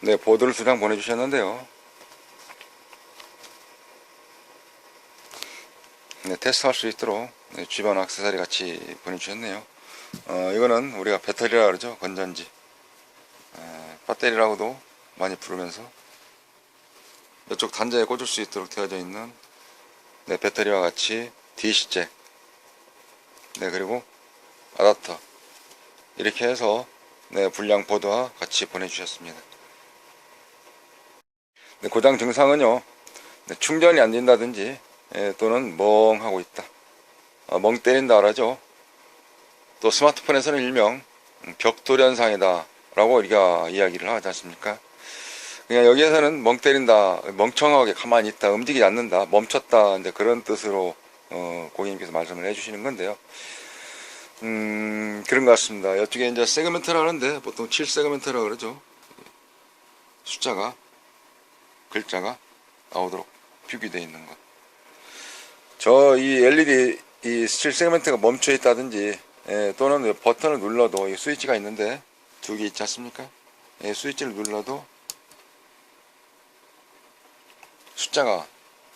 네, 보드를 두 장 보내주셨는데요. 네, 테스트할 수 있도록 네, 주변 액세서리 같이 보내주셨네요. 어, 이거는 우리가 배터리라 그러죠. 건전지. 에, 배터리라고도 많이 부르면서 이쪽 단자에 꽂을 수 있도록 되어져 있는 네, 배터리와 같이 DC잭 네, 그리고 아답터 이렇게 해서 네, 불량 보드와 같이 보내주셨습니다. 네, 고장 증상은요, 네, 충전이 안 된다든지 예, 또는 멍하고 있다. 어, 멍 때린다 그러죠. 또 스마트폰에서는 일명 음, 벽돌 현상이다 라고 우리가 이야기를 하지 않습니까? 그냥 여기에서는 멍 때린다, 멍청하게 가만히 있다, 움직이지 않는다, 멈췄다, 이제 그런 뜻으로 어, 고객님께서 말씀을 해주시는 건데요. 음, 그런 것 같습니다. 이쪽에 이제 세그멘트라 하는데 보통 7세그멘트라 그러죠. 숫자가 글자가 나오도록 표기되어 있는 것. 저 이 LED 이 7세그멘트가 멈춰 있다든지 예, 또는 버튼을 눌러도 이 스위치가 있는데 두 개 있지 않습니까? 예, 스위치를 눌러도 숫자가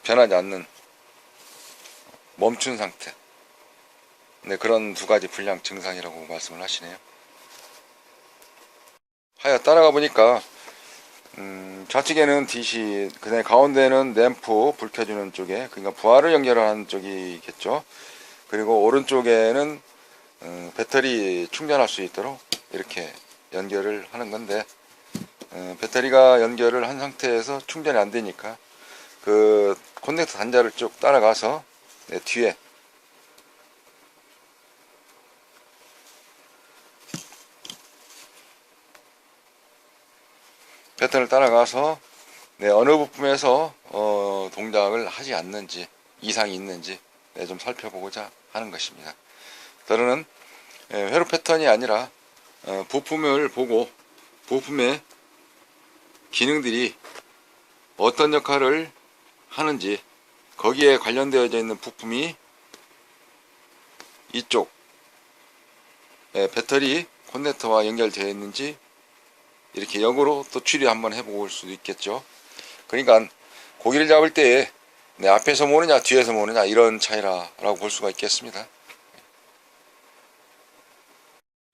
변하지 않는 멈춘 상태. 네, 그런 두 가지 불량 증상이라고 말씀을 하시네요. 하여 따라가 보니까 음, 좌측에는 DC, 그다음에 가운데는 램프 불 켜주는 쪽에 그러니까 부하를 연결하는 쪽이겠죠. 그리고 오른쪽에는 음, 배터리 충전할 수 있도록 이렇게 연결을 하는 건데 음, 배터리가 연결을 한 상태에서 충전이 안 되니까 그 콘넥터 단자를 쭉 따라가서 네, 뒤에 패턴을 따라가서 네, 어느 부품에서 어, 동작을 하지 않는지 이상이 있는지 네, 좀 살펴보고자 하는 것입니다. 저는 예, 회로 패턴이 아니라 어, 부품을 보고 부품의 기능들이 어떤 역할을 하는지 거기에 관련되어 있는 부품이 이쪽 예, 배터리 콘넥터와 연결되어 있는지 이렇게 역으로 또 추리 한번 해볼 수도 있겠죠. 그러니까 고기를 잡을 때내 앞에서 모느냐 뒤에서 모느냐 이런 차이라고 볼 수가 있겠습니다.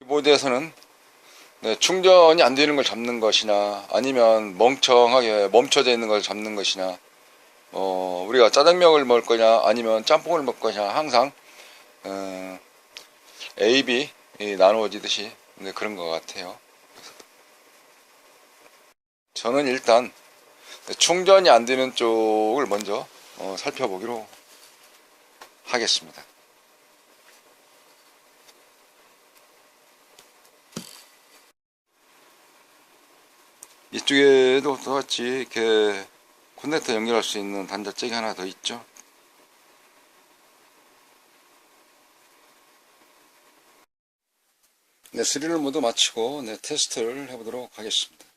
이 보드에서는 네, 충전이 안 되는 걸 잡는 것이나 아니면 멍청하게 멈춰져 있는 걸 잡는 것이나 어, 우리가 짜장면을 먹을 거냐 아니면 짬뽕을 먹을 거냐 항상 어, A, B 나누어지듯이 네, 그런 것 같아요. 저는 일단 충전이 안 되는 쪽을 먼저 어, 살펴보기로 하겠습니다. 이쪽에도 똑같이 이렇게 콘넥터 연결할 수 있는 단자잭이 하나 더 있죠. 네, 스릴을 모두 마치고 네, 테스트를 해보도록 하겠습니다.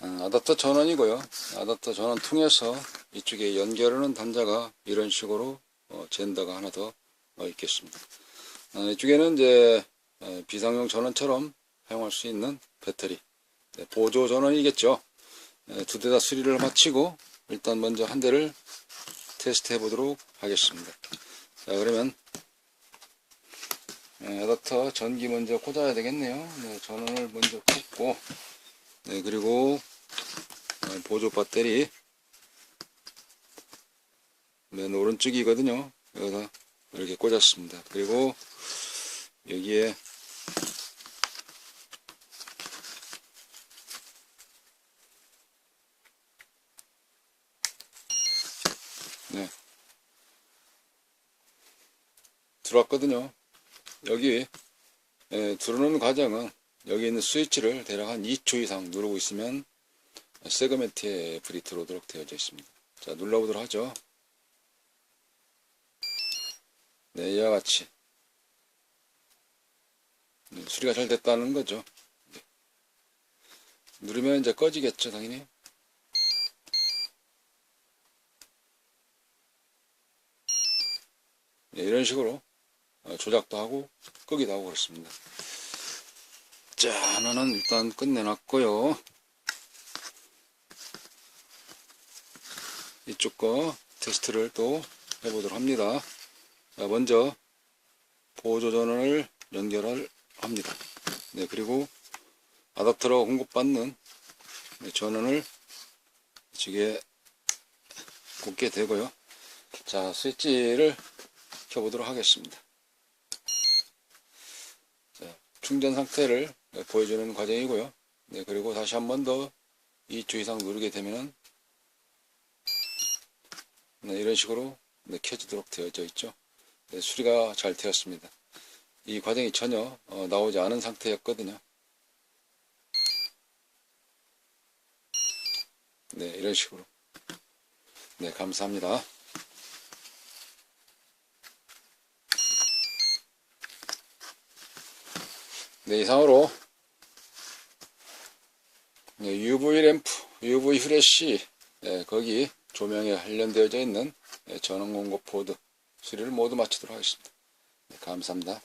어, 아답터 전원이고요. 아답터 전원 통해서 이쪽에 연결하는 단자가 이런 식으로 어, 젠더가 하나 더 어, 있겠습니다. 어, 이쪽에는 이제 어, 비상용 전원처럼 사용할 수 있는 배터리 네, 보조 전원이겠죠. 네, 두대 다 수리를 마치고 일단 먼저 한 대를 테스트 해 보도록 하겠습니다. 자 그러면 네, 어댑터 전기 먼저 꽂아야 되겠네요. 네, 전원을 먼저 꽂고 네, 그리고 어, 보조 배터리 맨 오른쪽이거든요. 여기다 이렇게 꽂았습니다. 그리고 여기에 네. 들어왔거든요. 여기 예, 들어오는 과정은 여기 있는 스위치를 대략 한 2초 이상 누르고 있으면 세그멘트에 불이 들어오도록 되어져 있습니다. 자, 눌러보도록 하죠. 네, 이와 같이. 네, 수리가 잘 됐다는 거죠. 네. 누르면 이제 꺼지겠죠, 당연히. 네, 이런 식으로 어, 조작도 하고 끄기도 하고 그렇습니다. 자, 하나는 일단 끝내놨고요. 이쪽 거 테스트를 또 해보도록 합니다. 자, 먼저 보조 전원을 연결을 합니다. 네, 그리고 아답터로 공급받는 네, 전원을 이쪽에 꽂게 되고요. 자, 스위치를 켜보도록 하겠습니다. 자, 충전 상태를 보여주는 과정이고요. 네, 그리고 다시 한 번 더 2초 이상 누르게 되면은 네, 이런 식으로 네, 켜지도록 되어져 있죠. 네, 수리가 잘 되었습니다. 이 과정이 전혀 어, 나오지 않은 상태였거든요. 네, 이런 식으로. 네, 감사합니다. 네, 이상으로 네, UV 램프, UV 후레쉬, 네, 거기 조명에 관련되어져 있는 네, 전원 공급 보드 수리를 모두 마치도록 하겠습니다. 네, 감사합니다.